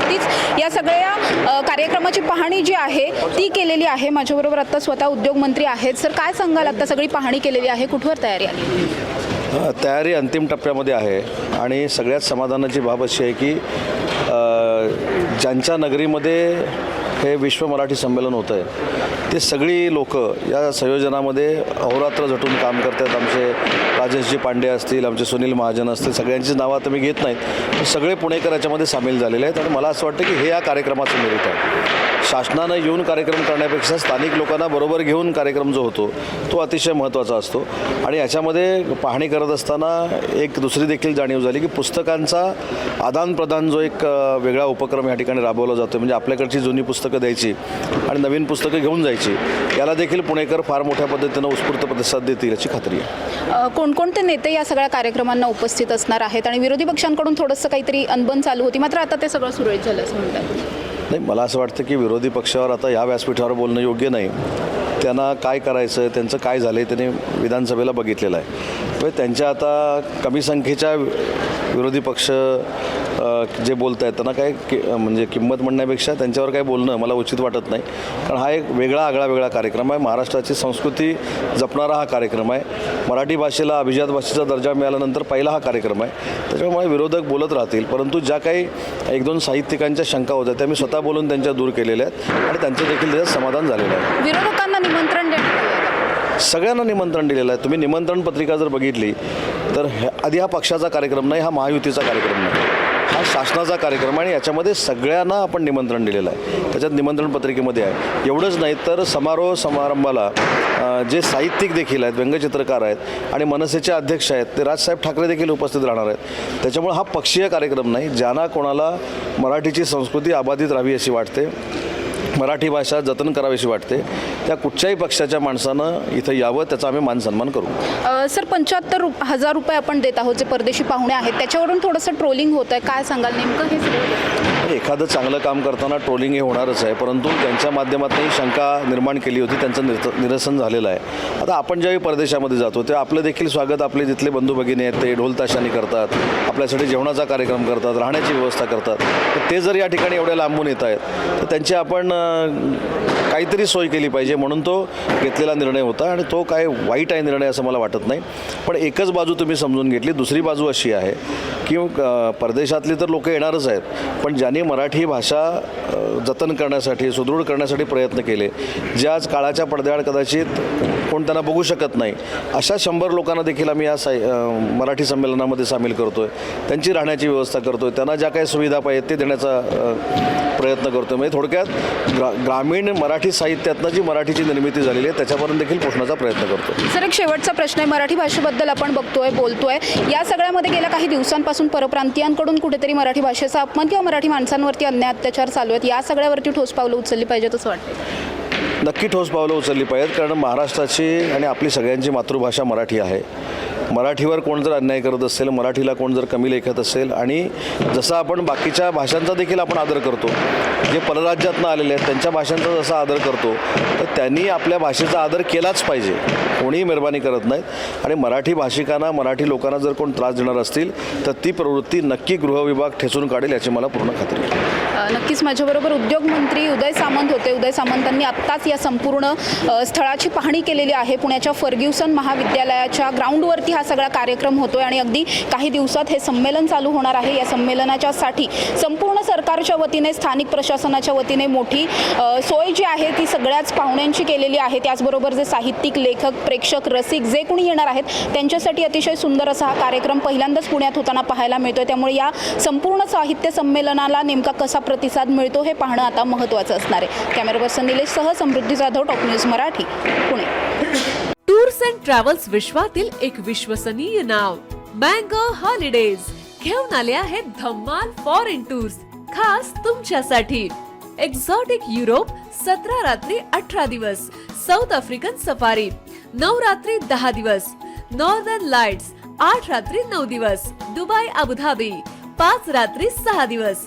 नुकतीच या सगळ्या कार्यक्रमाची पाहणी जी आहे ती केलेली आहे. माझ्याबरोबर आत्ता स्वतः उद्योगमंत्री आहेत. सर काय सांगाल? आत्ता सगळी पाहणी केलेली आहे. कुठवर तयारी आली? तयारी अंतिम टप्प्यामध्ये आहे. आणि सगळ्यात समाधानाची बाब अशी आहे की ज्यांच्या नगरीमध्ये हे विश्व मराठी संमेलन होतं आहे ते सगळी लोक या संयोजनामध्ये अहोरात्र झटून काम करतात. आमचे राजेशजी पांडे असतील आमचे सुनील महाजन असतील सगळ्यांची नावं आता मी घेत नाहीत. सगळे पुणेकर याच्यामध्ये सामील झालेले आहेत आणि मला असं वाटतं की हे या कार्यक्रमाचं मेरिट आहे. शासनानं येऊन कार्यक्रम करण्यापेक्षा स्थानिक लोकांना बरोबर घेऊन कार्यक्रम जो होतो तो अतिशय महत्त्वाचा असतो. आणि याच्यामध्ये पाहणी करत असताना एक दुसरी देखील जाणीव झाली की पुस्तकांचा आदानप्रदान जो एक वेगळा उपक्रम या ठिकाणी राबवला जातो म्हणजे आपल्याकडची जुनी पुस्तकं द्यायची आणि नवीन पुस्तकं घेऊन जायची याला देखील पुणेकर फार मोठ्या पद्धतीनं उत्स्फूर्त प्रतिसाद देतील याची खात्री आहे. कोणकोणते नेते या सगळ्या कार्यक्रमांना उपस्थित असणार आहेत? आणि विरोधी पक्षांकडून थोडंसं काहीतरी अनबन चालू होती. मात्र आता ते सगळं सुरळीत झालं असं म्हणतात. नाही मला असं वाटतं की विरोधी पक्षावर आता या व्यासपीठावर बोलणं योग्य नाही. त्यांना काय करायचं त्यांचं काय झालं आहे त्यांनी विधानसभेला बघितलेलं आहे. म्हणजे त्यांच्या आता कमी संख्येच्या विरोधी पक्ष जे बोलत आहेत त्यांना काय कि म्हणजे किंमत म्हणण्यापेक्षा त्यांच्यावर काय बोलणं मला उचित वाटत नाही. कारण हा एक वेगळा आगळा वेगळा कार्यक्रम आहे. महाराष्ट्राची संस्कृती जपणारा हा कार्यक्रम आहे. मराठी भाषेला अभिजात भाषेचा दर्जा मिळाल्यानंतर पहिला हा कार्यक्रम आहे. त्याच्यामुळे विरोधक बोलत राहतील. परंतु ज्या काही एक दोन साहित्यिकांच्या शंका होत्या त्या मी स्वतः बोलून त्यांच्या दूर केलेल्या आहेत आणि त्यांचं देखील त्याच्यात समाधान झालेलं आहे. विरोधकांना निमंत्रण? सगळ्यांना निमंत्रण दिलेलं आहे. तुम्ही निमंत्रण पत्रिका जर बघितली तर हे आधी हा पक्षाचा कार्यक्रम नाही हा महायुतीचा कार्यक्रम नाही. हा शासनाचा कार्यक्रम आणि याच्यामध्ये सगळ्यांना आपण निमंत्रण दिलेलं आहे. त्याच्यात निमंत्रण पत्रिकेमध्ये आहे. एवढंच नाही तर समारोह समारंभाला जे साहित्यिक देखील आहेत व्यंगचित्रकार आहेत आणि मनसेचे अध्यक्ष आहेत ते राजसाहेब ठाकरे देखील उपस्थित राहणार आहेत. त्याच्यामुळे हा पक्षीय कार्यक्रम नाही ज्यांना कोणाला मराठीची संस्कृती अबाधित राहावी अशी वाटते. मराठी भाषा जतन करावीशी वाटते त्या कुठच्याही पक्षाच्या माणसानं इथं यावं त्याचा आम्ही मानसन्मान करू. अ, सर पंच्याहत्तर रुप हजार रुपये आपण देत आहोत जे परदेशी पाहुणे आहेत त्याच्यावरून थोडंसं ट्रोलिंग होत आहे काय सांगाल नेमकं हे सगळं? एखादं चांगलं काम करताना ट्रोलिंग हे होणारच आहे परंतु ज्यांच्या माध्यमातून ही शंका निर्माण केली होती त्यांचं निरसन झालेलं आहे. आता आपण ज्यावेळी परदेशामध्ये जातो तेव्हा आपलं देखील स्वागत आपले जिथले बंधू भगिनी आहेत ते ढोल ताशाने करतात आपल्यासाठी जेवणाचा कार्यक्रम करतात राहण्याची व्यवस्था करतात. तर ते जर या ठिकाणी एवढ्या लांबून येत आहेत तर त्यांची आपण काहीतरी सोय केली पाहिजे म्हणून तो घेतलेला निर्णय होता आणि तो काय वाईट आहे निर्णय असं मला वाटत नाही. पण एकच बाजू तुम्ही समजून घेतली दुसरी बाजू अशी आहे की परदेशातली तर लोक येणारच आहेत पण ज्यांनी मराठी भाषा जतन करण्यासाठी सुदृढ करण्यासाठी प्रयत्न केले जे आज काळाच्या पडद्याआड कदाचित कोण त्यांना बघू शकत नाही अशा शंभर लोकांना देखील आम्ही या साई मराठी संमेलनामध्ये सामील करतो आहे त्यांची राहण्याची व्यवस्था करतो आहे त्यांना ज्या काही सुविधा पाहिजेत ते देण्याचा प्रयत्न करतो आहे म्हणजे थोडक्यात ग्रा ग्रामीण मराठी साहित्यातनं जी मराठीची निर्मिती झालेली आहे त्याच्यापर्यंत देखील पोचण्याचा प्रयत्न करतो. सर एक शेवटचा प्रश्न आहे. मराठी भाषेबद्दल आपण बघतोय बोलतोय. या सगळ्यामध्ये गेल्या काही दिवसांपासून परप्रांतीयांकडून कुठेतरी मराठी भाषेचा अपमान किंवा मराठी माणसांवरती अन्याय अत्याचार चालू आहेत. या सगळ्यावरती ठोस पावलं उचलली पाहिजेत असं वाटतं नक्की ठोस पावलं उचलली पाहिजेत कारण महाराष्ट्राची आणि आपली सगळ्यांची मातृभाषा मराठी आहे. मराठीवर कोण जर अन्याय करत असेल मराठीला कोण जर कमी लेखत असेल आणि जसं आपण बाकीच्या भाषांचा देखील आपण आदर करतो जे परराज्यातनं आलेले आहेत त्यांच्या भाषांचा जसा आदर करतो तर त्यांनी आपल्या भाषेचा आदर केलाच पाहिजे. कोणीही मेहरबानी करत नाहीत. आणि मराठी भाषिकांना मराठी लोकांना जर कोण त्रास देणार असतील तर ती प्रवृत्ती नक्की गृहविभाग ठेचून काढेल याची मला पूर्ण खात्री आहे. नक्कीच माझ्याबरोबर उद्योगमंत्री उदय सामंत होते. उदय सामंतांनी आत्ताच या संपूर्ण स्थळाची पाहणी केलेली आहे. पुण्याच्या फर्ग्युसन महाविद्यालयाच्या ग्राउंडवरती हा सगळा कार्यक्रम होतोय आणि अगदी काही दिवसात हे संमेलन चालू होणार आहे. या संमेलनाच्या साठी संपूर्ण सरकारच्या वतीने स्थानिक प्रशासनाच्या वतीने मोठी सोय जी आहे ती सगळ्याच पाहुण्यांची केलेली आहे. त्याचबरोबर जे साहित्यिक लेखक प्रेक्षक रसिक जे कोणी येणार आहेत त्यांच्यासाठी अतिशय सुंदर असा हा कार्यक्रम पहिल्यांदाच पुण्यात होताना पाहायला मिळतोय. त्यामुळे या संपूर्ण साहित्य संमेलनाला नेमका कसा प्रतिसाद मिळतो हे पाहणं आता महत्त्वाचं असणार आहे. Camera person निलेशसह Samruddhi Jadhav top news Marathi Pune. Tours and travels विश्वातील एक विश्वसनीय नाव मँगो हॉलिडेज. घेऊन आले आहेत धम्माल फॉरेन टूर्स खास तुमच्यासाठी. एक्झॉटिक युरोप सतरा रात्री अठरा दिवस. साऊथ आफ्रिकन सफारी नऊ रात्री दहा दिवस. नॉर्दर्न लाइट्स आठ रात्री नऊ दिवस. दुबई अबुधाबी पाच रात्री सहा दिवस.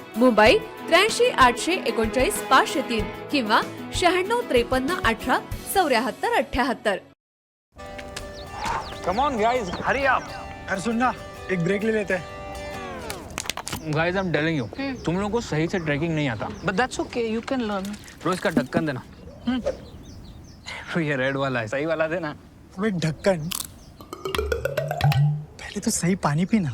मुंबई त्र्याऐंशी आठशे एकोणचाळीस पाचशे तीन किंवा शहाण्णव त्रेपन्न अठरा चौऱ्याहत्तर अठ्याहत्तर. Come on guys hurry up अरे सुन ना एक ब्रेक ले लेते. हैं guys I am telling you तुम लोगों को सही से ट्रैकिंग नहीं आता. But that's okay you can learn रोज का ढक्कन देना. तो ये रेड वाला है सही वाला देना. वो एक ढक्कन पहले तो सही पानी पीना.